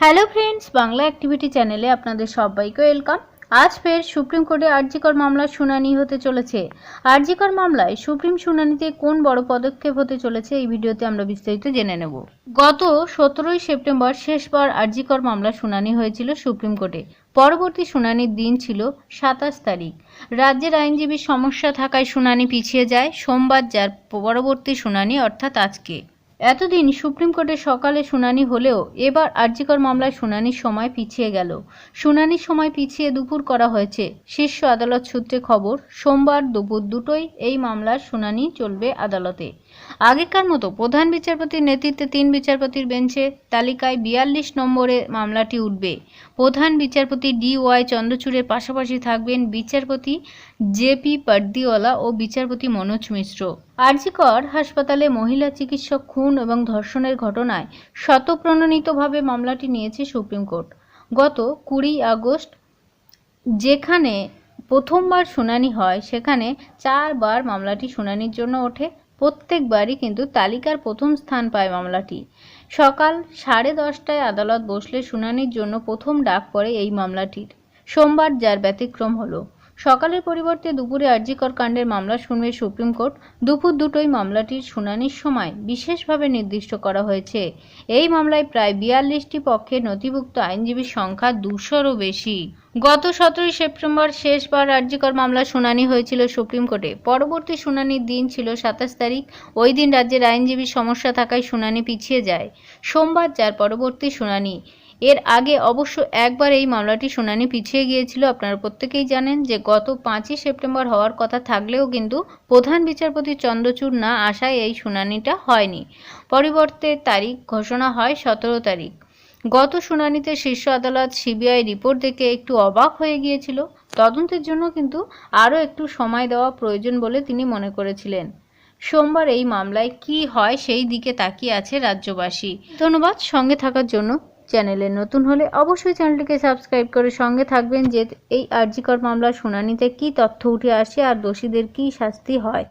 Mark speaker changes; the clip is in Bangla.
Speaker 1: হ্যালো ফ্রেন্ডস বাংলা অ্যাক্টিভিটি চ্যানেলে আপনাদের সবাইকে ওয়েলকাম আজ ফের সুপ্রিম কোর্টে আরজিকর মামলার শুনানি হতে চলেছে। আরজিকর মামলায় সুপ্রিম শুনানিতে কোন বড় পদক্ষেপ হতে চলেছে এই ভিডিওতে আমরা বিস্তারিত জেনে নেব। গত সতেরোই সেপ্টেম্বর শেষবার আরজিকর মামলার শুনানি হয়েছিল সুপ্রিম কোর্টে। পরবর্তী শুনানির দিন ছিল সাতাশ তারিখ। রাজ্যের আইনজীবীর সমস্যা থাকায় শুনানি পিছিয়ে যায়। সোমবার যার পরবর্তী শুনানি, অর্থাৎ আজকে। এতদিন সুপ্রিম কোর্টে সকালে শুনানি হলেও এবার আরজিকর মামলায় শুনানির সময় পিছিয়ে গেল। শুনানির সময় পিছিয়ে দুপুর করা হয়েছে। শীর্ষ আদালত সূত্রে খবর, সোমবার দুপুর দুটোই এই মামলার শুনানি চলবে আদালতে। আগেকার মতো প্রধান বিচারপতির নেতৃত্বে তিন বিচারপতির বেঞ্চে তালিকায় বিয়াল্লিশ নম্বরে মামলাটি উঠবে। প্রধান বিচারপতি ডি ওয়াই চন্দ্রচূড়ের পাশাপাশি থাকবেন বিচারপতি জেপি পার্দিওয়ালা ও বিচারপতি মনোজ মিশ্র। আরজিকর হাসপাতালে মহিলা চিকিৎসক খুন এবং ধর্ষণের ঘটনায় শতপ্রণোদিতভাবে মামলাটি নিয়েছে সুপ্রিম কোর্ট। গত কুড়ি আগস্ট যেখানে প্রথমবার শুনানি হয়, সেখানে চারবার মামলাটি শুনানির জন্য ওঠে। প্রত্যেকবারই কিন্তু তালিকার প্রথম স্থান পায় মামলাটি। সকাল সাড়ে দশটায় আদালত বসলে শুনানির জন্য প্রথম ডাক পড়ে এই মামলাটির। সোমবার যার ব্যতিক্রম হলো। সকালের পরিবর্তে দুপুরে আরজিকর কাণ্ডের মামলা শুনবে সুপ্রিম কোর্ট। দুপুর দুটোই মামলাটির শুনানির সময় বিশেষভাবে নির্দিষ্ট করা হয়েছে। এই মামলায় প্রায় বিয়াল্লিশটি পক্ষে নথিভুক্ত আইনজীবীর সংখ্যা দুশোরও বেশি। গত সতেরোই সেপ্টেম্বর শেষবার আরজিকর মামলা শুনানি হয়েছিল সুপ্রিম কোর্টে। পরবর্তী শুনানির দিন ছিল সাতাশ তারিখ। ওই দিন রাজ্যের আইনজীবীর সমস্যা থাকায় শুনানি পিছিয়ে যায়। সোমবার যার পরবর্তী শুনানি। এর আগে অবশ্য একবার এই মামলাটি শুনানি পিছিয়ে গিয়েছিল। আপনারা প্রত্যেকেই জানেন যে গত পাঁচই সেপ্টেম্বর হওয়ার কথা থাকলেও কিন্তু প্রধান বিচারপতি চন্দ্রচূড় না আসায় এই শুনানিটা হয়নি। পরিবর্তে তারিখ ঘোষণা হয় সতেরো তারিখ। গত শুনানিতে শীর্ষ আদালত সিবিআই রিপোর্ট দেখে একটু অবাক হয়ে গিয়েছিল। তদন্তের জন্য কিন্তু আরও একটু সময় দেওয়া প্রয়োজন বলে তিনি মনে করেছিলেন। সোমবার এই মামলায় কি হয় সেই দিকে তাকিয়ে আছে রাজ্যবাসী। ধন্যবাদ, সঙ্গে থাকার জন্য। চ্যানেলে নতুন হলে অবশ্যই চ্যানেলটিকে সাবস্ক্রাইব করে সঙ্গে থাকবেন যে এই আরজিকর মামলার শুনানিতে কি তথ্য উঠে আসে আর দোষীদের কি শাস্তি হয়।